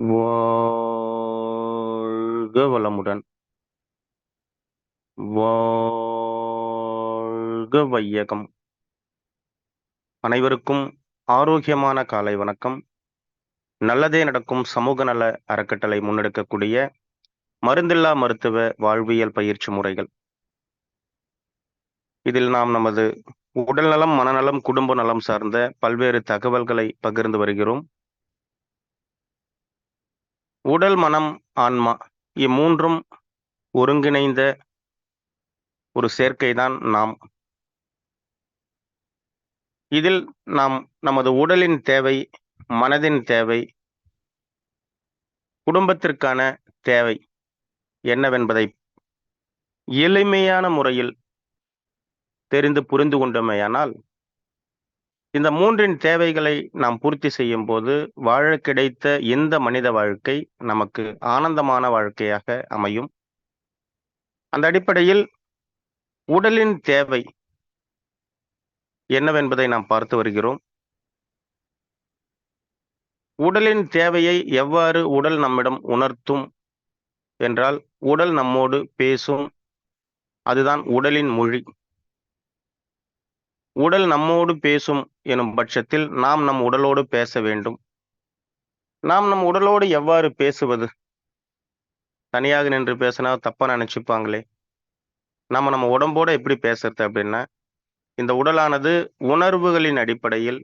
வாழ்க வளமுடன் வாழ்க வையகம் அனைவருக்கும் ஆரோக்கியமான காலை வணக்கம். நல்லதே நடக்கும் சமூக நல அறக்கட்டளை முன்னெடுக்கக்கூடிய மருந்தில்லா மருத்துவ வாழ்வியல் பயிற்சி முறைகள். இதில் நாம் நமது உடல்நலம் மனநலம் குடும்ப நலம் சார்ந்த பல்வேறு தகவல்களை பகிர்ந்து வருகிறோம். உடல் மனம் ஆன்மா இம்மூன்றும் ஒருங்கிணைந்த ஒரு சேர்க்கைதான் நாம். இதில் நாம் நமது உடலின் தேவை மனதின் தேவை குடும்பத்திற்கான தேவை என்னவென்பதை எளிமையான முறையில் தெரிந்து புரிந்து கொண்டோமேயானால் இந்த மூன்றின் தேவைகளை நாம் பூர்த்தி செய்யும் போது வாழ கிடைத்த இந்த மனித வாழ்க்கை நமக்கு ஆனந்தமான வாழ்க்கையாக அமையும்? அந்த அடிப்படையில் உடலின் தேவை என்னவென்பதை நாம் பார்த்து வருகிறோம். உடலின் தேவையை எவ்வாறு உடல் நம்மிடம் உணர்த்தும் என்றால் உடல் நம்மோடு பேசும் அதுதான் உடலின் மொழி. உடல் நம்மோடு பேசும் எனும் பட்சத்தில் நாம் நம் உடலோடு பேச வேண்டும். நாம் நம் உடலோடு எவ்வாறு பேசுவது? தனியாக நின்று பேசினா தப்பா நினைச்சுப்பாங்களே. நம்ம நம்ம உடம்போட எப்படி பேசுறது அப்படின்னா இந்த உடலானது உணர்வுகளின் அடிப்படையில்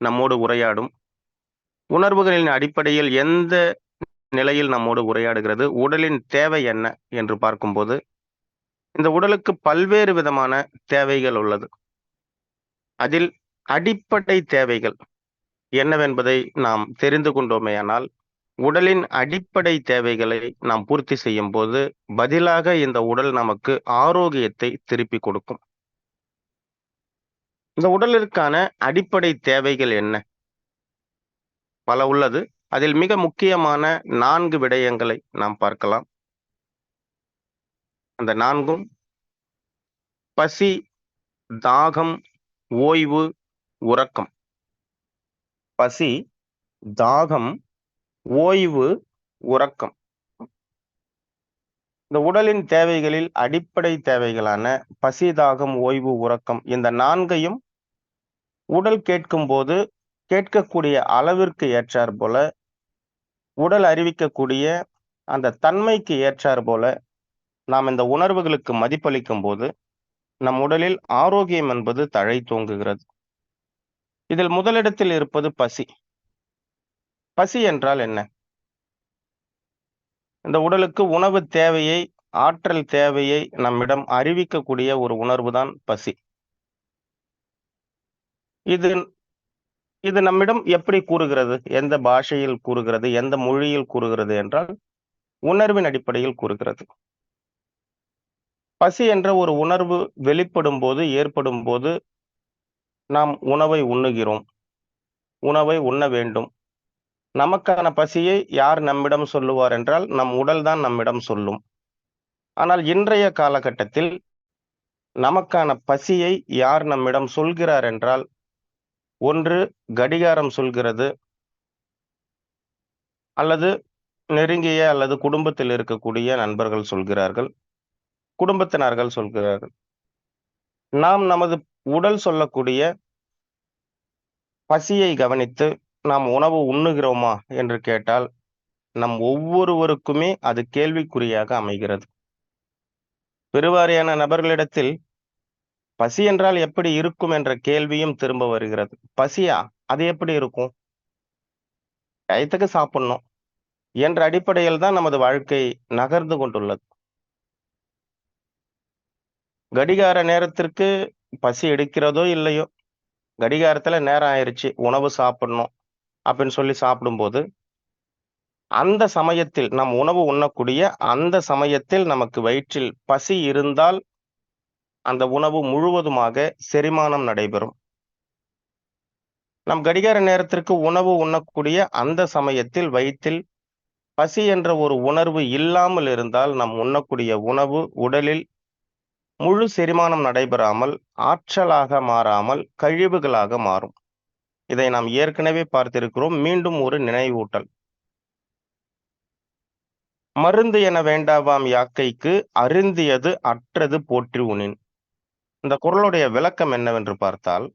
நம்மோடு உரையாடும். உணர்வுகளின் அடிப்படையில் எந்த நிலையில் நம்மோடு உரையாடுகிறது? உடலின் தேவை என்ன? என்று பார்க்கும்போது இந்த உடலுக்கு பல்வேறு விதமான தேவைகள் உள்ளது. அதில் அடிப்படை தேவைகள் என்னவென்பதை நாம் தெரிந்து கொண்டோமேயானால் உடலின் அடிப்படை தேவைகளை நாம் பூர்த்தி செய்யும் போது பதிலாக இந்த உடல் நமக்கு ஆரோக்கியத்தை திருப்பி கொடுக்கும். இந்த உடலிற்கான அடிப்படை தேவைகள் என்ன? பல உள்ளது. அதில் மிக முக்கியமான நான்கு விடயங்களை நாம் பார்க்கலாம். அந்த நான்கும். பசி தாகம் ஓய்வு உறக்கம். பசி தாகம் ஓய்வு உறக்கம். இந்த உடலின் தேவைகளில் அடிப்படை தேவைகளான பசி தாகம் ஓய்வு உறக்கம் இந்த நான்கையும் உடல் கேட்கும் போது கேட்கக்கூடிய அளவிற்கு ஏற்றார் போல உடல் அறிவிக்கக்கூடிய அந்த தன்மைக்கு ஏற்றார் போல நாம் இந்த உணர்வுகளுக்கு மதிப்பளிக்கும் போது நம் உடலில் ஆரோக்கியம் என்பது தழை தோங்குகிறது. இதில் முதலிடத்தில் இருப்பது பசி. பசி என்றால் என்ன? இந்த உடலுக்கு உணவு தேவையை ஆற்றல் தேவையை நம்மிடம் அறிவிக்கக்கூடிய ஒரு உணர்வு தான் பசி. இது இது நம்மிடம் எப்படி கூறுகிறது? எந்த பாஷையில் கூறுகிறது? எந்த மொழியில் கூறுகிறது என்றால் உணர்வின் அடிப்படையில் கூறுகிறது. பசி என்ற ஒரு உணர்வு வெளிப்படும் போது ஏற்படும் போது நாம் உணவை உண்ணுகிறோம். உணவை உண்ண வேண்டும். நமக்கான பசியை யார் நம்மிடம் சொல்லுவார் என்றால் நம் உடல்தான் நம்மிடம் சொல்லும். ஆனால் இன்றைய காலகட்டத்தில் நமக்கான பசியை யார் நம்மிடம் சொல்கிறார் என்றால் ஒன்று கடிகாரம் சொல்கிறது அல்லது நெருங்கிய அல்லது குடும்பத்தில் இருக்கக்கூடிய நண்பர்கள் சொல்கிறார்கள். குடும்பத்தினர்கள் சொல்கிறார்கள். நாம் நமது உடல் சொல்லக்கூடிய பசியை கவனித்து நாம் உணவு உண்ணுகிறோமா என்று கேட்டால் நம் ஒவ்வொருவருக்குமே அது கேள்விக்குறியாக அமைகிறது. பெருவாரியான நபர்களிடத்தில் பசி என்றால் எப்படி இருக்கும் என்ற கேள்வியும் திரும்ப வருகிறது. பசியா? அது எப்படி இருக்கும்? டயத்துக்கு சாப்பிடணும். என்ற அடிப்படையில் தான் நமது வாழ்க்கை நகர்ந்து கொண்டுள்ளது. கடிகார நேரத்திற்கு பசி எடுக்கிறதோ இல்லையோ கடிகாரத்துல நேரம் ஆயிருச்சு உணவு சாப்பிடணும் அப்படின்னு சொல்லி சாப்பிடும்போது அந்த சமயத்தில் நம் உணவு உண்ணக்கூடிய அந்த சமயத்தில் நமக்கு வயிற்றில் பசி இருந்தால் அந்த உணவு முழுவதுமாக செரிமானம் நடைபெறும். நம் கடிகார நேரத்திற்கு உணவு உண்ணக்கூடிய அந்த சமயத்தில் வயிற்றில் பசி என்ற ஒரு உணர்வு இல்லாமல் இருந்தால் நம் உண்ணக்கூடிய உணவு உடலில் முழு செரிமானம் நடைபெறாமல் ஆற்றலாக மாறாமல் கழிவுகளாக மாறும். இதை நாம் ஏற்கனவே பார்த்திருக்கிறோம். மீண்டும் ஒரு நினைவூட்டல். மருந்து என வேண்டாவாம் யாக்கைக்கு அருந்தியது அற்றது போற்றி உணின் இந்த குறளுடைய விளக்கம் என்னவென்று பார்த்தால்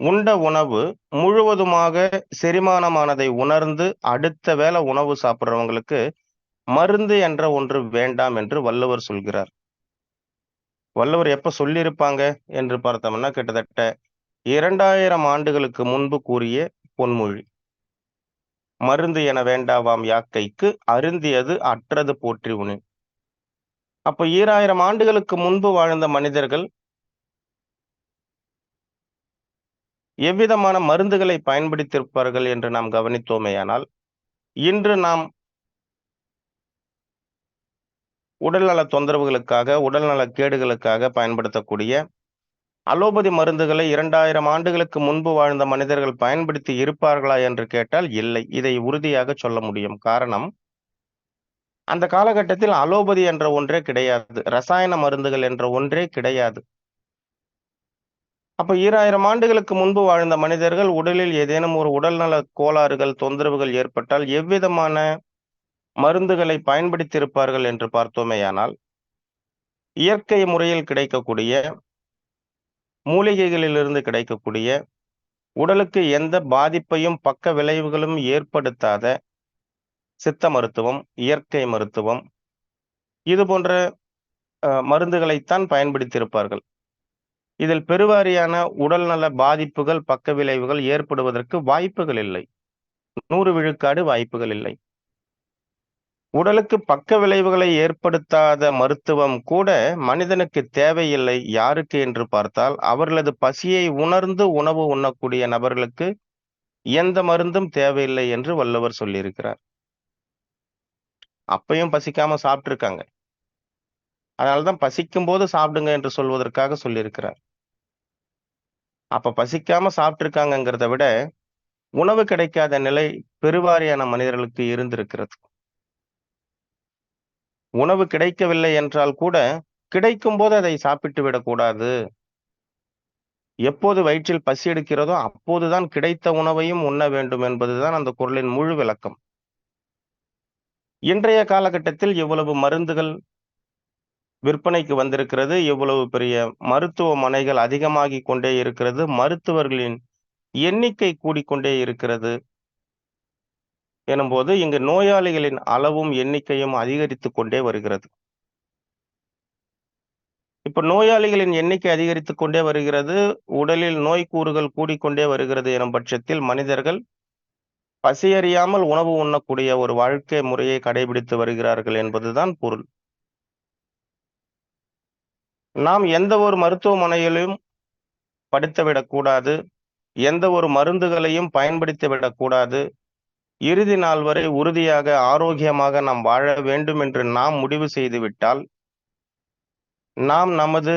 உண்ட உணவு முழுவதுமாக செரிமானமானதை உணர்ந்து அடுத்த வேளை உணவு சாப்பிடுறவங்களுக்கு மருந்து என்ற ஒன்று வேண்டாம் என்று வள்ளுவர் சொல்கிறார். வள்ளுவர் எப்ப சொல்லியிருப்பாங்க என்று பார்த்தோம்னா கிட்டத்தட்ட இரண்டாயிரம் ஆண்டுகளுக்கு முன்பு கூறிய பொன்மொழி. மருந்து என வேண்டாவாம் யாக்கைக்கு அருந்தியது அற்றது போற்றி உணி அப்ப ஈராயிரம் ஆண்டுகளுக்கு முன்பு வாழ்ந்த மனிதர்கள் எவ்விதமான மருந்துகளை பயன்படுத்தியிருப்பார்கள் என்று நாம் கவனித்தோமேயானால் இன்று நாம் உடல்நல தொந்தரவுகளுக்காக உடல்நல கேடுகளுக்காக பயன்படுத்தக்கூடிய அலோபதி மருந்துகளை இரண்டாயிரம் ஆண்டுகளுக்கு முன்பு வாழ்ந்த மனிதர்கள் பயன்படுத்தி இருப்பார்களா என்று கேட்டால் இல்லை. இதை உறுதியாக சொல்ல முடியும். காரணம் அந்த காலகட்டத்தில் அலோபதி என்ற ஒன்றே கிடையாது. ரசாயன மருந்துகள் என்ற ஒன்றே கிடையாது. அப்ப ஈராயிரம் ஆண்டுகளுக்கு முன்பு வாழ்ந்த மனிதர்கள் உடலில் ஏதேனும் ஒரு உடல்நல கோளாறுகள் தொந்தரவுகள் ஏற்பட்டால் எவ்விதமான மருந்துகளை பயன்படுத்தியிருப்பார்கள் என்று பார்த்தோமேயானால் இயற்கை முறையில் கிடைக்கக்கூடிய மூலிகைகளிலிருந்து கிடைக்கக்கூடிய உடலுக்கு எந்த பாதிப்பையும் பக்க விளைவுகளும் ஏற்படுத்தாத சித்த மருத்துவம் இயற்கை மருத்துவம் இது போன்ற மருந்துகளைத்தான் பயன்படுத்தியிருப்பார்கள். இதில் பெருவாரியான உடல்நல பாதிப்புகள் பக்க விளைவுகள் ஏற்படுவதற்கு வாய்ப்புகள் இல்லை. நூறு விழுக்காடு வாய்ப்புகள் இல்லை. உடலுக்கு பக்க விளைவுகளை ஏற்படுத்தாத மருத்துவம் கூட மனிதனுக்கு தேவையில்லை. யாருக்கு என்று பார்த்தால் அவர்களது பசியை உணர்ந்து உணவு உண்ணக்கூடிய நபர்களுக்கு எந்த மருந்தும் தேவையில்லை என்று வள்ளுவர் சொல்லியிருக்கிறார். அப்பையும் பசிக்காம சாப்பிட்டுருக்காங்க. அதனாலதான் பசிக்கும் போது சாப்பிடுங்க என்று சொல்வதற்காக சொல்லியிருக்கிறார். அப்ப பசிக்காம சாப்பிட்டுருக்காங்கிறத விட உணவு கிடைக்காத நிலை பெருவாரியான மனிதர்களுக்கு இருந்திருக்கிறது. உணவு கிடைக்கவில்லை என்றால் கூட கிடைக்கும் போது அதை சாப்பிட்டு விடக்கூடாது. எப்போது வயிற்றில் பசி எடுக்கிறதோ அப்போதுதான் கிடைத்த உணவையும் உண்ண வேண்டும் என்பதுதான் அந்த குரலின் முழு விளக்கம். இன்றைய காலகட்டத்தில் இவ்வளவு மருந்துகள் விற்பனைக்கு வந்திருக்கிறது இவ்வளவு பெரிய மருத்துவமனைகள் அதிகமாகி கொண்டே இருக்கிறது மருத்துவர்களின் எண்ணிக்கை கூடிக்கொண்டே இருக்கிறது. எனும்போது இங்கு நோயாளிகளின் அளவும் எண்ணிக்கையும் அதிகரித்து கொண்டே வருகிறது. இப்ப நோயாளிகளின் எண்ணிக்கை அதிகரித்து கொண்டே வருகிறது. உடலில் நோய் கூறுகள் கூடிக்கொண்டே வருகிறது எனும் பட்சத்தில் மனிதர்கள் பசியறியாமல் உணவு உண்ணக்கூடிய ஒரு வாழ்க்கை முறையை கடைபிடித்து வருகிறார்கள் என்பதுதான் பொருள். நாம் எந்த ஒரு மருத்துவமனையிலும் படித்துவிடக்கூடாது. எந்த ஒரு மருந்துகளையும் பயன்படுத்தி விடக்கூடாது இறுதி நாள் வரை உறுதியாக ஆரோக்கியமாக நாம் வாழ வேண்டும் என்று நாம் முடிவு செய்துவிட்டால் நாம் நமது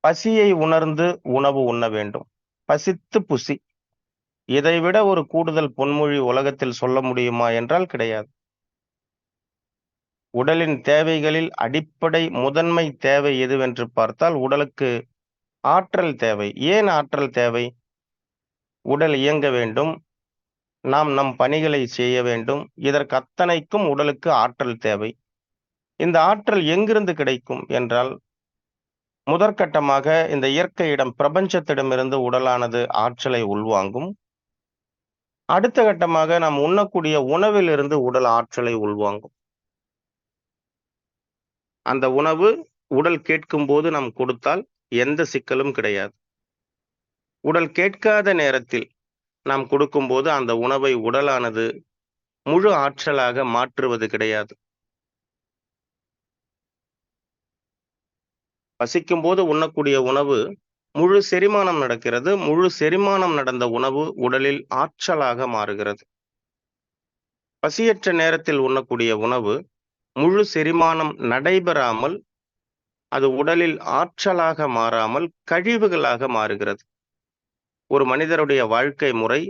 பசியை உணர்ந்து உணவு உண்ண வேண்டும். பசித்து புசி. இதைவிட ஒரு கூடுதல் பொன்மொழி உலகத்தில் சொல்ல முடியுமா என்றால் கிடையாது. உடலின் தேவைகளில் அடிப்படை முதன்மை தேவை எதுவென்று பார்த்தால் உடலுக்கு ஆற்றல் தேவை. ஏன் ஆற்றல் தேவை? உடல் இயங்க வேண்டும். நாம் நம் பணிகளை செய்ய வேண்டும். இதற்கு அத்தனைக்கும் உடலுக்கு ஆற்றல் தேவை. இந்த ஆற்றல் எங்கிருந்து கிடைக்கும் என்றால் முதற்கட்டமாக இந்த இயற்கையிடம் பிரபஞ்சத்திடமிருந்து உடலானது ஆற்றலை உள்வாங்கும். அடுத்த கட்டமாக நாம் உண்ணக்கூடிய உணவிலிருந்து உடல் ஆற்றலை உள்வாங்கும். அந்த உணவு உடல் கேட்கும் போது நாம் கொடுத்தால் எந்த சிக்கலும் கிடையாது. உடல் கேட்காத நேரத்தில் நாம் கொடுக்கும்போது அந்த உணவை உடலானது முழு ஆற்றலாக மாற்றுவது கிடையாது. பசிக்கும் போது உண்ணக்கூடிய உணவு முழு செரிமானம் நடக்கிறது. முழு செரிமானம் நடந்த உணவு உடலில் ஆற்றலாக மாறுகிறது. பசியற்ற நேரத்தில் உண்ணக்கூடிய உணவு முழு செரிமானம் நடைபெறாமல் அது உடலில் ஆற்றலாக மாறாமல் கழிவுகளாக மாறுகிறது. ஒரு மனிதருடைய வாழ்க்கை முறை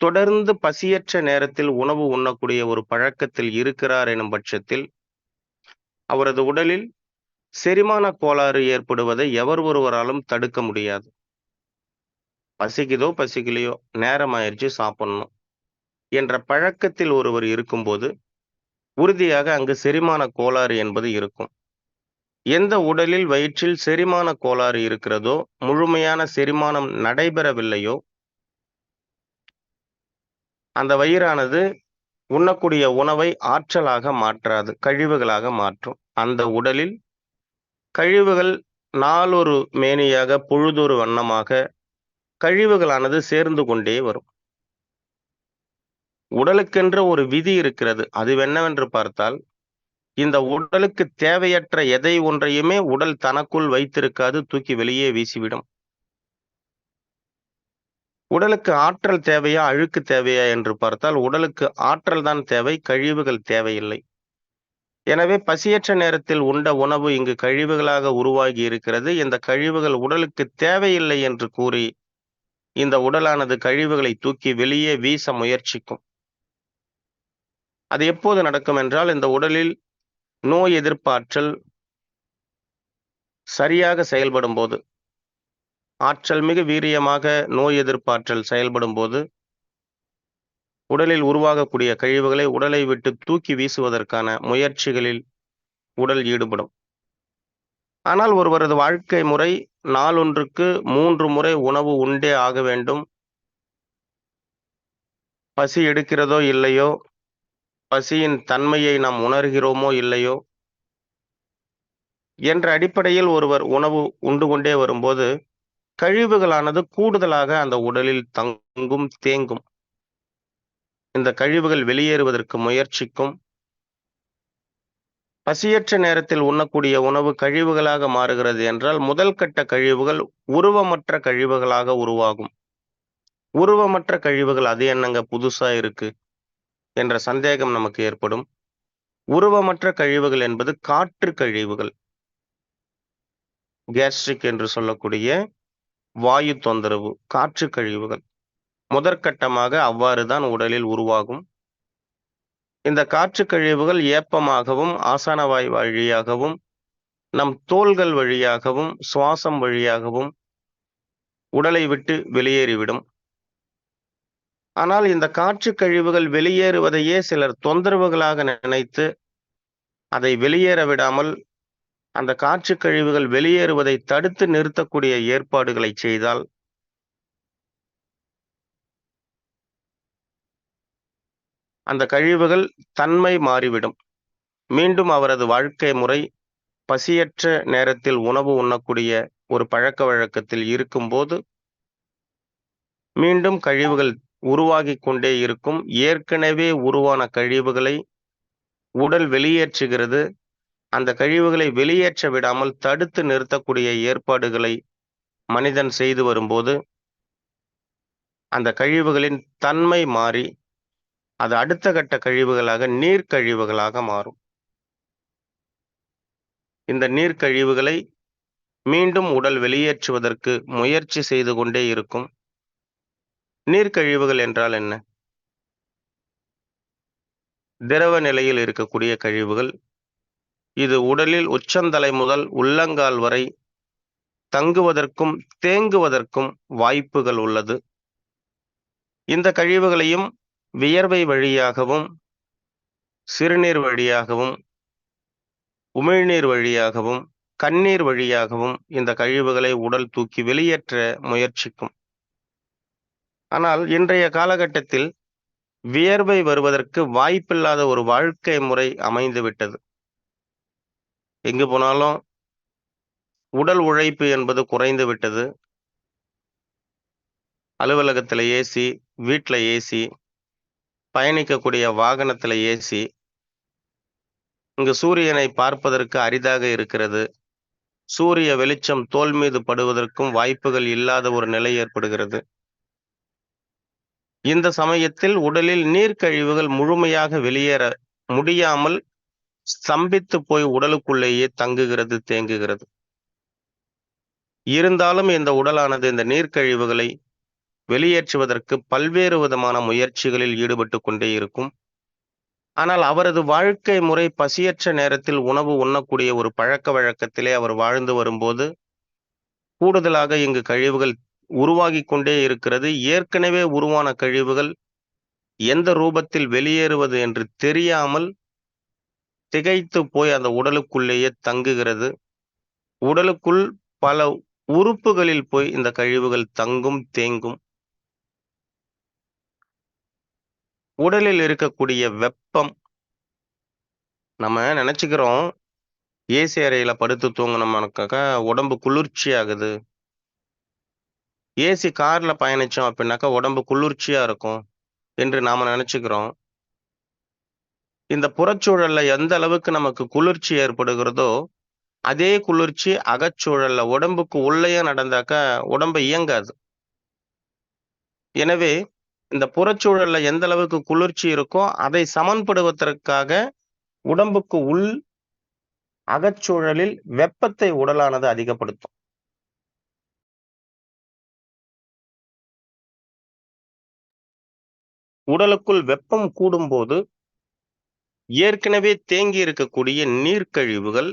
தொடர்ந்து பசியற்ற நேரத்தில் உணவு உண்ணக்கூடிய ஒரு பழக்கத்தில் இருக்கிறார் எனும் பட்சத்தில் அவரது உடலில் செரிமான கோளாறு ஏற்படுவதை எவர் ஒருவராலும் தடுக்க முடியாது. பசிக்குதோ பசிக்கலையோ நேரம் ஆயிடுச்சு சாப்பிடணும் என்ற பழக்கத்தில் ஒருவர் இருக்கும்போது உறுதியாக அங்கு செரிமான கோளாறு என்பது இருக்கும். எந்த உடலில் வயிற்றில் செரிமான கோளாறு இருக்கிறதோ முழுமையான செரிமானம் நடைபெறவில்லையோ அந்த வயிறானது உண்ணக்கூடிய உணவை ஆற்றலாக மாற்றாது கழிவுகளாக மாற்றும். அந்த உடலில் கழிவுகள் நாளொரு மேனியாக பொழுதொரு வண்ணமாக கழிவுகளானது சேர்ந்து கொண்டே வரும். உடலுக்கென்ற ஒரு விதி இருக்கிறது. அது என்னவென்று பார்த்தால் இந்த உடலுக்கு தேவையற்ற எதை ஒன்றையுமே உடல் தனக்குள் வைத்திருக்காது தூக்கி வெளியே வீசிவிடும். உடலுக்கு ஆற்றல் தேவையா அழுக்கு தேவையா என்று பார்த்தால் உடலுக்கு ஆற்றல் தான் தேவை கழிவுகள் தேவையில்லை. எனவே பசியற்ற நேரத்தில் உண்ட உணவு இங்கு கழிவுகளாக உருவாகி இருக்கிறது. இந்த கழிவுகள் உடலுக்கு தேவையில்லை என்று கூறி இந்த உடலானது கழிவுகளை தூக்கி வெளியே வீச முயற்சிக்கும். அது எப்போது நடக்கும் என்றால் இந்த உடலில் நோய் எதிர்ப்பாற்றல் சரியாக செயல்படும் போது ஆற்றல் மிக வீரியமாக நோய் எதிர்ப்பாற்றல் செயல்படும் போது உடலில் உருவாகக்கூடிய கழிவுகளை உடலை விட்டு தூக்கி வீசுவதற்கான முயற்சிகளில் உடல் ஈடுபடும். ஆனால் ஒருவரது வாழ்க்கை முறை நாளொன்றுக்கு மூன்று முறை உணவு உண்டே ஆக வேண்டும். பசி எடுக்கிறதோ இல்லையோ பசியின் தன்மையை நாம் உணர்கிறோமோ இல்லையோ? என்ற அடிப்படையில் ஒருவர் உணவு உண்டு கொண்டே வரும்போது கழிவுகளானது கூடுதலாக அந்த உடலில் தங்கும் தேங்கும். இந்த கழிவுகள் வெளியேறுவதற்கு முயற்சிக்கும். பசியற்ற நேரத்தில் உண்ணக்கூடிய உணவு கழிவுகளாக மாறுகிறது என்றால் முதல் கட்ட கழிவுகள் உருவமற்ற கழிவுகளாக உருவாகும். உருவமற்ற கழிவுகள் அது என்னங்க? புதுசா இருக்கு. என்ற சந்தேகம் நமக்கு ஏற்படும். உருவமற்ற கழிவுகள் என்பது காற்று கழிவுகள். கேஸ்ட்ரிக் என்று சொல்லக்கூடிய வாயு தொந்தரவு காற்று கழிவுகள். முதற்கட்டமாக அவ்வாறு தான் உடலில் உருவாகும். இந்த காற்று கழிவுகள் ஏப்பமாகவும் ஆசானவாய் வழியாகவும் நம் தோள்கள் வழியாகவும் சுவாசம் வழியாகவும் உடலை விட்டு வெளியேறிவிடும். ஆனால் இந்த காற்று கழிவுகள் வெளியேறுவதையே சிலர் தொந்தரவுகளாக நினைத்து அதை வெளியேற விடாமல் அந்த காற்று கழிவுகள் வெளியேறுவதை தடுத்து நிறுத்தக்கூடிய ஏற்பாடுகளை செய்தால் அந்த கழிவுகள் தன்மை மாறிவிடும். மீண்டும் அவரது வாழ்க்கை முறை பசியற்ற நேரத்தில் உணவு உண்ணக்கூடிய ஒரு பழக்க வழக்கத்தில் இருக்கும்போது மீண்டும் கழிவுகள் உருவாகி கொண்டே இருக்கும். ஏற்கனவே உருவான கழிவுகளை உடல் வெளியேற்றுகிறது. அந்த கழிவுகளை வெளியேற்ற விடாமல் தடுத்து நிறுத்தக்கூடிய ஏற்பாடுகளை மனிதன் செய்து வரும்போது அந்த கழிவுகளின் தன்மை மாறி அது அடுத்த கட்ட கழிவுகளாக நீர்க்கழிவுகளாக மாறும். இந்த நீர்க்கழிவுகளை மீண்டும் உடல் வெளியேற்றுவதற்கு முயற்சி செய்து கொண்டே இருக்கும். நீர்க்கழிவுகள் என்றால் என்ன? திரவ நிலையில் இருக்கக்கூடிய கழிவுகள். இது உடலில் உச்சந்தலை முதல் உள்ளங்கால் வரை தங்குவதற்கும் தேங்குவதற்கும் வாய்ப்புகள் உள்ளது. இந்த கழிவுகளையும் வியர்வை வழியாகவும் சிறுநீர் வழியாகவும் உமிழ்நீர் வழியாகவும் கண்ணீர் வழியாகவும் இந்த கழிவுகளை உடல் தூக்கி வெளியேற்ற முயற்சிக்கும். ஆனால் இன்றைய காலகட்டத்தில் வியர்வை வருவதற்கு வாய்ப்பில்லாத ஒரு வாழ்க்கை முறை அமைந்து விட்டது. எங்கு போனாலும் உடல் உழைப்பு என்பது குறைந்து விட்டது. அலுவலகத்தில் ஏசி வீட்டில் ஏசி பயணிக்கக்கூடிய வாகனத்தில் ஏசி இங்கு சூரியனை பார்ப்பதற்கு அரிதாக இருக்கிறது. சூரிய வெளிச்சம் தோல் மீது படுவதற்கும் வாய்ப்புகள் இல்லாத ஒரு நிலை ஏற்படுகிறது. இந்த சமயத்தில் உடலில் நீர்க்கழிவுகள் முழுமையாக வெளியேற முடியாமல் ஸ்தம்பித்து போய் உடலுக்குள்ளேயே தங்குகிறது தேங்குகிறது. இருந்தாலும் இந்த உடலானது இந்த நீர்க்கழிவுகளை வெளியேற்றுவதற்கு பல்வேறு விதமான முயற்சிகளில் ஈடுபட்டு கொண்டே இருக்கும். ஆனால் அவரது வாழ்க்கை முறை பசியற்ற நேரத்தில் உணவு உண்ணக்கூடிய ஒரு பழக்க வழக்கத்திலே அவர் வாழ்ந்து வரும்போது கூடுதலாக இங்கு கழிவுகள் உருவாகி கொண்டே இருக்கிறது. ஏற்கனவே உருவான கழிவுகள் எந்த ரூபத்தில் வெளியேறுவது என்று தெரியாமல் திகைத்து போய் அந்த உடலுக்குள்ளேயே தங்குகிறது. உடலுக்குள் பல உறுப்புகளில் போய் இந்த கழிவுகள் தங்கும் தேங்கும். உடலில் இருக்கக்கூடிய வெப்பம் நம்ம நினச்சிக்கிறோம். ஏசி அறையில் படுத்து தூங்கினோம்னாக்காக உடம்பு குளிர்ச்சி ஆகுது ஏசி கார்ல பயணிச்சோம் அப்படின்னாக்கா உடம்பு குளிர்ச்சியா இருக்கும் என்று நாம நினைச்சுக்கிறோம். இந்த புறச்சூழல்ல எந்த அளவுக்கு நமக்கு குளிர்ச்சி ஏற்படுகிறதோ அதே குளிர்ச்சி அகச்சூழல்ல உடம்புக்கு உள்ளேயே நடந்தாக்கா உடம்பு இயங்காது. எனவே இந்த புறச்சூழல்ல எந்த அளவுக்கு குளிர்ச்சி இருக்கோ அதை சமன்படுவதற்காக உடம்புக்கு உள் அகச்சூழலில் வெப்பத்தை உடலானது அதிகப்படுத்தும். உடலுக்குள் வெப்பம் கூடும்போது ஏற்கனவே தேங்கி இருக்கக்கூடிய நீர்க்கழிவுகள்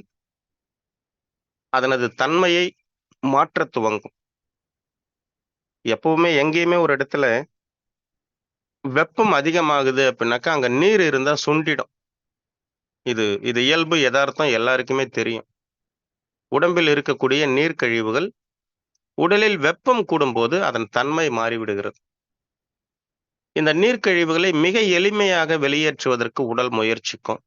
அதனது தன்மையை மாற்ற துவங்கும். எப்பவுமே எங்கேயுமே ஒரு இடத்துல வெப்பம் அதிகமாகுது அப்படின்னாக்கா அங்க நீர் இருந்தா சுண்டிடும். இது இது இயல்பு யதார்த்தம் எல்லாருக்குமே தெரியும். உடம்பில் இருக்கக்கூடிய நீர்க்கழிவுகள் உடலில் வெப்பம் கூடும்போது அதன் தன்மை மாறிவிடுகிறது. இந்த நீர்க்கழிவுகளை மிக எளிமையாக வெளியேற்றுவதற்கு உடல் முயற்சிக்கும்.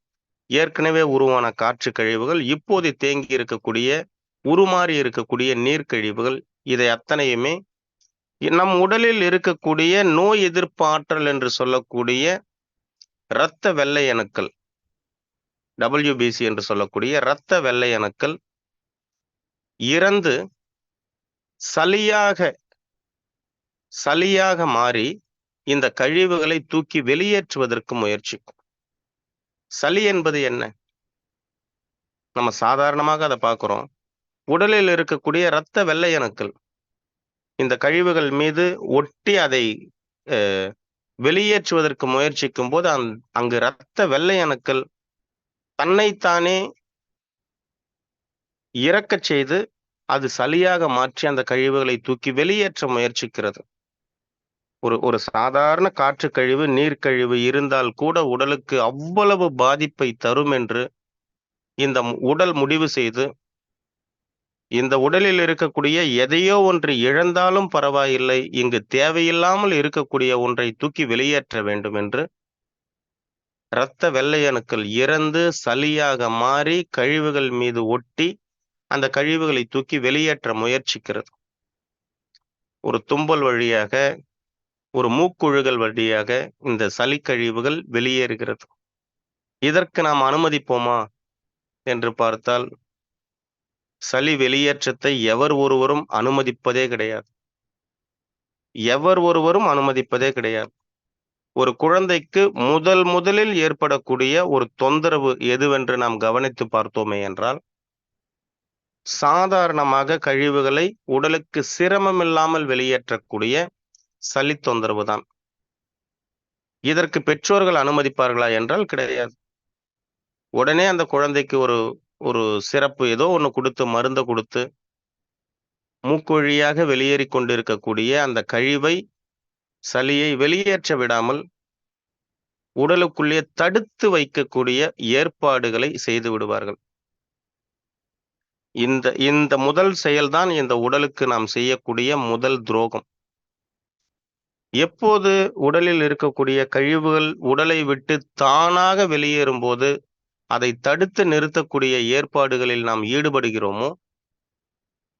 ஏற்கனவே உருவான காற்று கழிவுகள் இப்போது தேங்கி இருக்கக்கூடிய உருமாறி இருக்கக்கூடிய நீர்க்கழிவுகள் இதை அத்தனையுமே நம் உடலில் இருக்கக்கூடிய நோய் எதிர்ப்பு ஆற்றல் என்று சொல்லக்கூடிய இரத்த வெள்ளை அணுக்கள் டபிள்யூபிசி என்று சொல்லக்கூடிய இரத்த வெள்ளை அணுக்கள் இறந்து சளியாக சளியாக மாறி இந்த கழிவுகளை தூக்கி வெளியேற்றுவதற்கு முயற்சிக்கும். சளி என்பது என்ன? நம்ம சாதாரணமாக அதை பார்க்கிறோம். உடலில் இருக்கக்கூடிய இரத்த வெள்ளையணுக்கள். இந்த கழிவுகள் மீது ஒட்டி அதை வெளியேற்றுவதற்கு முயற்சிக்கும் போது அந் அங்கு இரத்த வெள்ளையணுக்கள் தன்னைத்தானே இறக்கச் செய்து அது சளியாக மாற்றி அந்த கழிவுகளை தூக்கி வெளியேற்ற முயற்சிக்கிறது. ஒரு ஒரு சாதாரண காற்று கழிவு நீர்க்கழிவு இருந்தால் கூட உடலுக்கு அவ்வளவு பாதிப்பை தரும் என்று இந்த உடல் முடிவு செய்து இந்த உடலில் இருக்கக்கூடிய எதையோ ஒன்று இழந்தாலும் பரவாயில்லை இங்கு தேவையில்லாமல் இருக்கக்கூடிய ஒன்றை தூக்கி வெளியேற்ற வேண்டும் என்று இரத்த வெள்ளையணுக்கள் இறந்து சளியாக மாறி கழிவுகள் மீது ஒட்டி அந்த கழிவுகளை தூக்கி வெளியேற்ற முயற்சிக்கிறது. ஒரு தும்பல் வழியாக ஒரு மூக்குழுகள் வழியாக இந்த சளி கழிவுகள் வெளியேறுகிறது. இதற்கு நாம் அனுமதிப்போமா? என்று பார்த்தால் சளி வெளியேற்றத்தை எவர் ஒருவரும் அனுமதிப்பதே கிடையாது. எவர் ஒருவரும் அனுமதிப்பதே கிடையாது. ஒரு குழந்தைக்கு முதல் முதலில் ஏற்படக்கூடிய ஒரு தொந்தரவு எதுவென்று நாம் கவனித்து பார்த்தோமே என்றால் சாதாரணமாக கழிவுகளை உடலுக்கு சிரமம் இல்லாமல் வெளியேற்றக்கூடிய சளி தொந்தரவு தான். இதற்கு பெற்றோர்கள் அனுமதிப்பார்களா என்றால் கிடையாது. உடனே அந்த குழந்தைக்கு ஒரு ஒரு சிறப்பு ஏதோ ஒன்று கொடுத்து மருந்தை கொடுத்து மூக்குழியாக வெளியேறி கொண்டிருக்கக்கூடிய அந்த கழிவை சளியை வெளியேற்ற விடாமல் உடலுக்குள்ளே தடுத்து வைக்கக்கூடிய ஏற்பாடுகளை செய்து விடுவார்கள். இந்த இந்த முதல் செயல்தான் இந்த உடலுக்கு நாம் செய்யக்கூடிய முதல் துரோகம். எப்போது உடலில் இருக்கக்கூடிய கழிவுகள் உடலை விட்டு தானாக வெளியேறும் போது அதை தடுத்து நிறுத்தக்கூடிய ஏற்பாடுகளில் நாம் ஈடுபடுகிறோமோ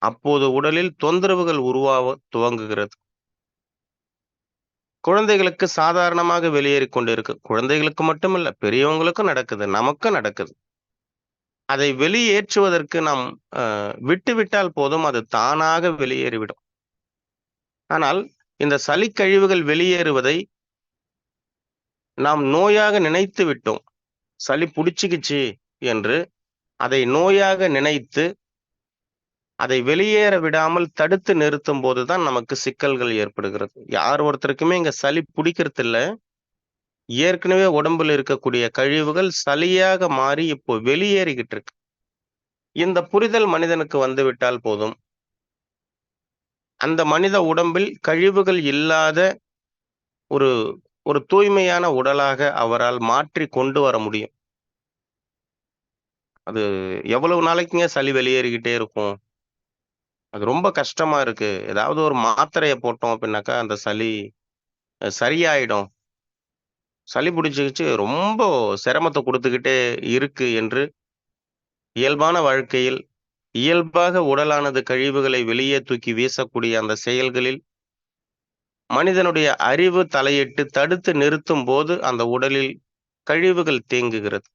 அப்போது உடலில் தொந்தரவுகள் உருவாக துவங்குகிறது. குழந்தைகளுக்கு சாதாரணமாக வெளியேறி கொண்டிருக்கு. குழந்தைகளுக்கு மட்டுமல்ல பெரியவங்களுக்கும் நடக்குது நமக்கும் நடக்குது. அதை வெளியேற்றுவதற்கு நாம் விட்டுவிட்டால் போதும் அது தானாக வெளியேறிவிடும். ஆனால் இந்த சளி கழிவுகள் வெளியேறுவதை நாம் நோயாக நினைத்து விட்டோம். சளி பிடிச்சிக்கிச்சு என்று அதை நோயாக நினைத்து அதை வெளியேற விடாமல் தடுத்து நிறுத்தும் போதுதான் நமக்கு சிக்கல்கள் ஏற்படுகிறது. யார் ஒருத்தருக்குமே இங்க சளி பிடிக்கிறது இல்ல ஏற்கனவே உடம்புல இருக்கக்கூடிய கழிவுகள் சளியாக மாறி இப்போ வெளியேறிக்கிட்டு இருக்கு. இந்த புரிதல் மனிதனுக்கு வந்து விட்டால் போதும். அந்த மனித உடம்பில் கழிவுகள் இல்லாத ஒரு ஒரு தூய்மையான உடலாக அவரால் மாற்றி கொண்டு வர முடியும் அது எவ்வளவு நாளைக்குங்க சளி வெளியேறிக்கிட்டே இருக்கும்? அது ரொம்ப கஷ்டமா இருக்கு. ஏதாவது ஒரு மாத்திரையை போட்டோம் அப்படின்னாக்கா அந்த சளி சரியாயிடும். சளி பிடிச்சிக்கிச்சு ரொம்ப சிரமத்தை கொடுத்துக்கிட்டே இருக்கு என்று இயல்பான வாழ்க்கையில், இயல்பாக உடலானது கழிவுகளை வெளியே தூக்கி வீசக்கூடிய அந்த செயல்களில் மனிதனுடைய அறிவு தலையிட்டு தடுத்து நிறுத்தும் போது அந்த உடலில் கழிவுகள் தேங்குகிறது.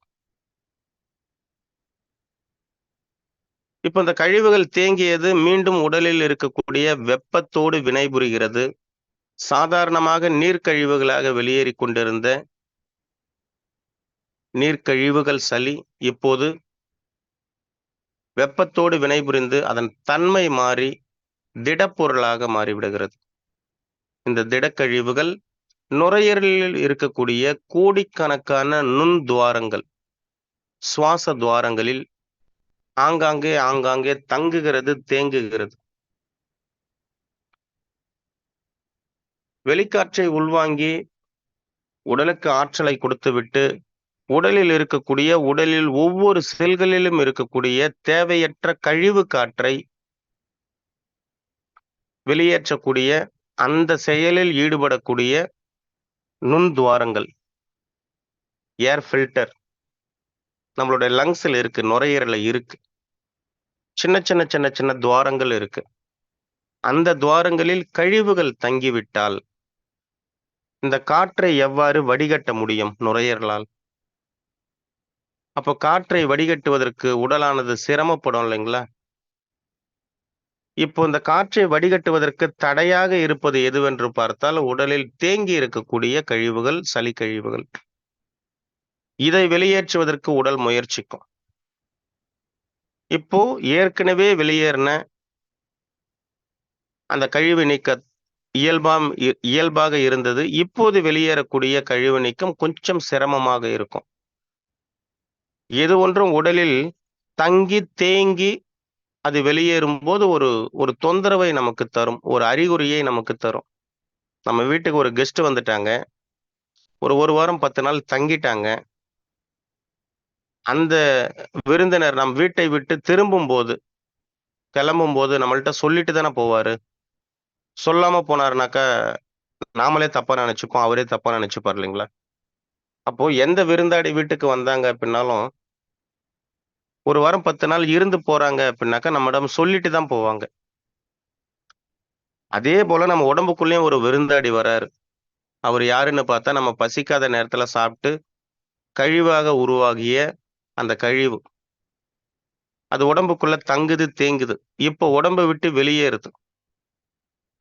இப்ப இந்த கழிவுகள் தேங்கியது மீண்டும் உடலில் இருக்கக்கூடிய வெப்பத்தோடு வினைபுரிகிறது. சாதாரணமாக நீர்க்கழிவுகளாக வெளியேறி கொண்டிருந்த நீர்க்கழிவுகள் சளி இப்போது வெப்பத்தோடு வினைபுரிந்து அதன் தன்மை மாறி திடப்பொருளாக மாறிவிடுகிறது. இந்த திடக்கழிவுகள் நுரையீரலில் இருக்கக்கூடிய கோடிக்கணக்கான நுண் துவாரங்கள், சுவாச துவாரங்களில் ஆங்காங்கே, ஆங்காங்கே தங்குகிறது, தேங்குகிறது. வெளிக்காற்றை உள்வாங்கி உடலுக்கு ஆற்றலை கொடுத்துவிட்டு, உடலில் இருக்கக்கூடிய உடலில் ஒவ்வொரு செல்களிலும் இருக்கக்கூடிய தேவையற்ற கழிவு காற்றை வெளியேற்றக்கூடிய அந்த செயலில் ஈடுபடக்கூடிய நுண்துவாரங்கள். Air filter. நம்மளுடைய லங்ஸ்ல இருக்கு, நுரையீரல்ல இருக்கு. சின்ன, சின்ன, சின்ன, சின்ன துவாரங்கள் இருக்கு. அந்த துவாரங்களில் கழிவுகள் தங்கிவிட்டால் இந்த காற்றை எவ்வாறு வடிகட்ட முடியும் நுரையீரலால்? அப்போ காற்றை வடிகட்டுவதற்கு உடலானது சிரமப்படும் இல்லைங்களா? இப்போ இந்த காற்றை வடிகட்டுவதற்கு தடையாக இருப்பது எதுவென்று பார்த்தால், உடலில் தேங்கி இருக்கக்கூடிய கழிவுகள், சளி கழிவுகள். இதை வெளியேற்றுவதற்கு உடல் முயற்சிக்கும். இப்போ ஏற்கனவே வெளியேறின அந்த கழிவு நீக்க இயல்பாம் இ இயல்பாக இருந்தது. இப்போது வெளியேறக்கூடிய கழிவு நீக்கம் கொஞ்சம் சிரமமாக இருக்கும். எது ஒன்றும் உடலில் தங்கி, தேங்கி அது வெளியேறும்போது ஒரு ஒரு தொந்தரவை நமக்கு தரும். ஒரு அறிகுறியை நமக்கு தரும். நம்ம வீட்டுக்கு ஒரு கெஸ்ட் வந்துட்டாங்க. ஒரு ஒரு வாரம் 10 நாள் தங்கிட்டாங்க. அந்த விருந்தினர் நம் வீட்டை விட்டு திரும்பும்போது, கிளம்பும்போது நம்மள்ட்ட சொல்லிட்டு தானே போவாரு. சொல்லாம போனாருனாக்கா, நாமளே தப்பா நினச்சிப்போம் அவரே தப்பா நெனச்சுப்பார் இல்லைங்களா? அப்போ எந்த விருந்தாடி வீட்டுக்கு வந்தாங்க அப்படின்னாலும் ஒரு வாரம் 10 நாள் இருந்து போறாங்க அப்படின்னாக்கா நம்மிடம் சொல்லிட்டு தான் போவாங்க. அதே போல நம்ம உடம்புக்குள்ளயும் ஒரு விருந்தாடி வராரு. அவர் யாருன்னு பார்த்தா, நம்ம பசிக்காத நேரத்துல சாப்பிட்டு கழிவாக உருவாகிய அந்த கழிவு. அது உடம்புக்குள்ள தங்குது, தேங்குது. இப்போ உடம்ப விட்டு வெளியேறுது.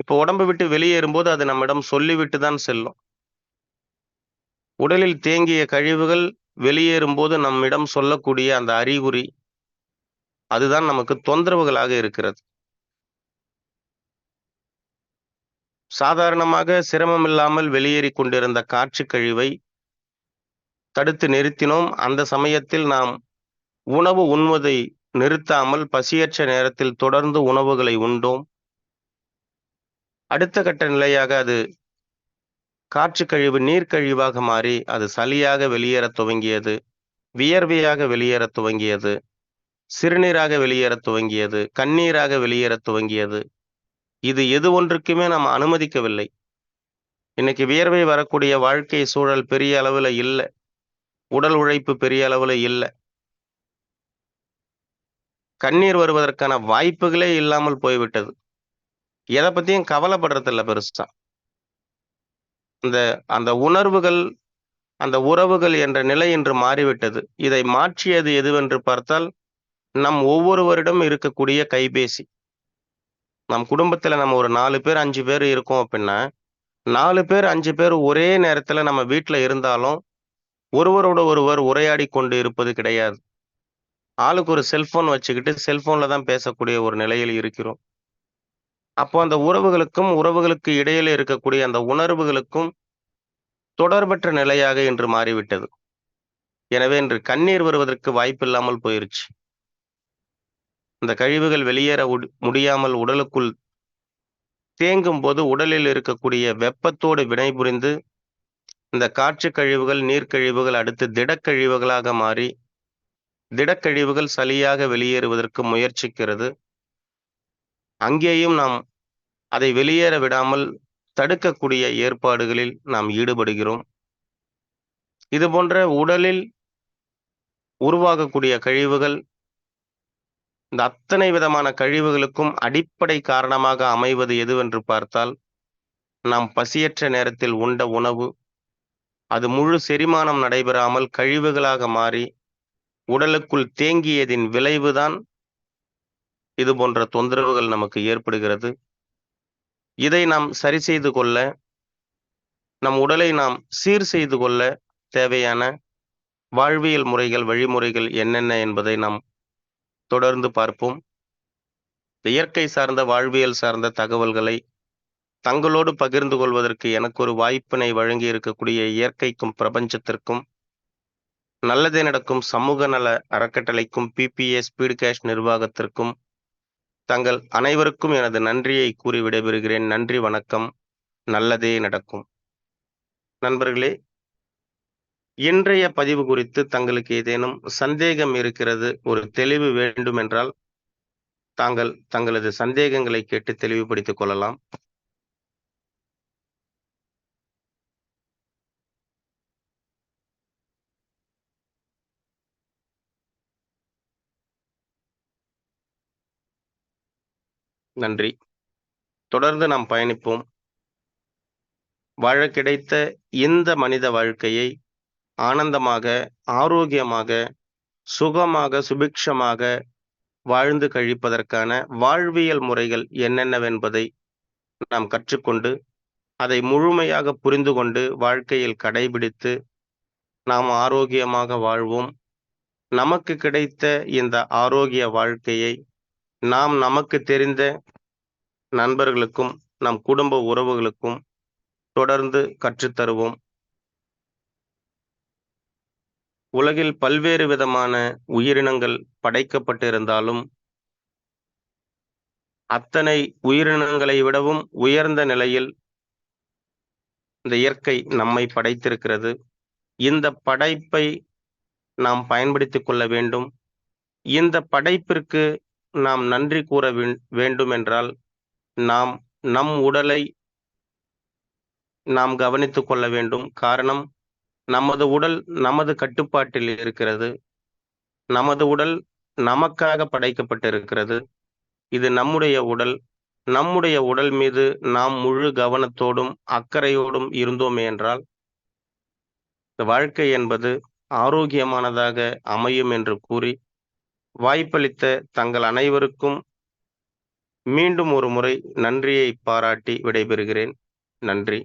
இப்போ உடம்ப விட்டு வெளியேறும்போது, அது நம்மிடம் சொல்லிவிட்டு தான் செல்லும். உடலில் தேங்கிய கழிவுகள் வெளியேறும் போது நம்மிடம் சொல்லக்கூடிய அந்த அறிகுறி, அதுதான் நமக்கு தொந்தரவுகளாக இருக்கிறது. சாதாரணமாக சிரமமில்லாமல் வெளியேறிக் கொண்டிருந்த காற்று கழிவை தடுத்து நிறுத்தினோம். அந்த சமயத்தில் நாம் உணவு உண்வதை நிறுத்தாமல் பசியற்ற நேரத்தில் தொடர்ந்து உணவுகளை உண்டோம். அடுத்த கட்ட நிலையாக அது காற்று கழிவு நீர்க்கழிவாக மாறி, அது சளியாக வெளியேறத் துவங்கியது. வியர்வையாக வெளியேறத் துவங்கியது. சிறுநீராக வெளியேறத் துவங்கியது. கண்ணீராக வெளியேறத் துவங்கியது. இது எது ஒன்றுக்குமே நம்ம அனுமதிக்கவில்லை. இன்னைக்கு வியர்வை வரக்கூடிய வாழ்க்கை சூழல் பெரிய அளவுல இல்ல. உடல் உழைப்பு பெரிய அளவுல இல்லை கண்ணீர் வருவதற்கான வாய்ப்புகளே இல்லாமல் போய்விட்டது. எதை பத்தியும் கவலைப்படுறதில்ல பெருசா. அந்த அந்த உணர்வுகள், அந்த உறவுகள் என்ற நிலை இன்று மாறிவிட்டது. இதை மாற்றியது எதுவென்று பார்த்தால், நம் ஒவ்வொருவரிடம் இருக்கக்கூடிய கைபேசி. நம் குடும்பத்தில் நம்ம ஒரு நாலு பேர், அஞ்சு பேர் இருக்கோம் அப்படின்னா நாலு பேர், அஞ்சு பேர் ஒரே நேரத்தில் நம்ம வீட்டில் இருந்தாலும், ஒருவரோட ஒருவர் உரையாடிக் கொண்டு இருப்பது கிடையாது. ஆளுக்கு ஒரு செல்ஃபோன் வச்சுக்கிட்டு, செல்ஃபோனில் தான் பேசக்கூடிய ஒரு நிலையில் இருக்கிறோம். அப்போ அந்த உறவுகளுக்கும், உறவுகளுக்கு இடையில இருக்கக்கூடிய அந்த உணர்வுகளுக்கும் தொடர்பற்ற நிலையாக இன்று மாறிவிட்டது. எனவே இன்று கண்ணீர் வருவதற்கு வாய்ப்பில்லாமல் போயிருச்சு. இந்த கழிவுகள் வெளியேற முடியாமல் உடலுக்குள் தேங்கும் போது உடலில் இருக்கக்கூடிய வெப்பத்தோடு வினைபுரிந்து, இந்த காற்று கழிவுகள், நீர்க்கழிவுகள் அடுத்து திடக்கழிவுகளாக மாறி திடக்கழிவுகள் சளியாக வெளியேறுவதற்கு முயற்சிக்கிறது அங்கேயும் நாம் அதை வெளியேற விடாமல் தடுக்கக்கூடிய ஏற்பாடுகளில் நாம் ஈடுபடுகிறோம். இது போன்ற உடலில் உருவாகக்கூடிய கழிவுகள் இந்த அத்தனை விதமான கழிவுகளுக்கும் அடிப்படை காரணமாக அமைவது எதுவென்று பார்த்தால் நாம் பசியற்ற நேரத்தில் உண்ட உணவு அது முழு செரிமானம் நடைபெறாமல் கழிவுகளாக மாறி உடலுக்குள் தேங்கியதின் விளைவுதான் இது போன்ற தொந்தரவுகள் நமக்கு ஏற்படுகிறது. இதை நாம் சரி செய்து கொள்ள நம் உடலை நாம் சீர் செய்து கொள்ள தேவையான வாழ்வியல் முறைகள் வழிமுறைகள் என்னென்ன என்பதை நாம் தொடர்ந்து பார்ப்போம். இயற்கை சார்ந்த வாழ்வியல் சார்ந்த தகவல்களை தங்களோடு பகிர்ந்து கொள்வதற்கு எனக்கு ஒரு வாய்ப்பினை வழங்கி இருக்கக்கூடிய இயற்கைக்கும் பிரபஞ்சத்திற்கும் நல்லதே நடக்கும் சமூக நல அறக்கட்டளைக்கும் பிபிஏ ஸ்பீடு கேஷ் நிர்வாகத்திற்கும் தங்கள் அனைவருக்கும் எனது நன்றியை கூறி விடைபெறுகிறேன். நன்றி வணக்கம். நல்லதே நடக்கும். நண்பர்களே இன்றைய பதிவு குறித்து தங்களுக்கு ஏதேனும் சந்தேகம் இருக்கிறது ஒரு தெளிவு வேண்டும் என்றால் தாங்கள் தங்களது சந்தேகங்களை கேட்டு தெளிவுபடுத்திக் கொள்ளலாம். நன்றி. தொடர்ந்து நாம் பயணிப்போம். வாழ கிடைத்த இந்த மனித வாழ்க்கையை ஆனந்தமாக ஆரோக்கியமாக சுகமாக சுபிக்ஷமாக வாழ்ந்து கழிப்பதற்கான வாழ்வியல் முறைகள் என்னென்னவென்பதை நாம் கற்றுக்கொண்டு அதை முழுமையாக புரிந்து கொண்டு வாழ்க்கையில் கடைபிடித்து நாம் ஆரோக்கியமாக வாழ்வோம். நமக்கு கிடைத்த இந்த ஆரோக்கிய வாழ்க்கையை நாம் நமக்கு தெரிந்த நண்பர்களுக்கும் நம் குடும்ப உறவுகளுக்கும் தொடர்ந்து கற்றுத்தருவோம். உலகில் பல்வேறு விதமான உயிரினங்கள் படைக்கப்பட்டிருந்தாலும் அத்தனை உயிரினங்களை விடவும் உயர்ந்த நிலையில் இந்த இயற்கை நம்மை படைத்திருக்கிறது. இந்த படைப்பை நாம் பயன்படுத்திக் கொள்ள வேண்டும். இந்த படைப்பிற்கு நாம் நன்றி கூற வேண்டுமென்றால் நாம் நம் உடலை நாம் கவனித்துக் கொள்ள வேண்டும். காரணம் நமது உடல் நமது கட்டுப்பாட்டில் இருக்கிறது. நமது உடல் நமக்காக படைக்கப்பட்டிருக்கிறது. இது நம்முடைய உடல். நம்முடைய உடல் மீது நாம் முழு கவனத்தோடும் அக்கறையோடும் இருந்தோமே என்றால் வாழ்க்கை என்பது ஆரோக்கியமானதாக அமையும் என்று கூறி வாய்ப்பளித்த தங்கள் அனைவருக்கும் மீண்டும் ஒரு முறை நன்றியை பாராட்டி விடைபெறுகிறேன். நன்றி.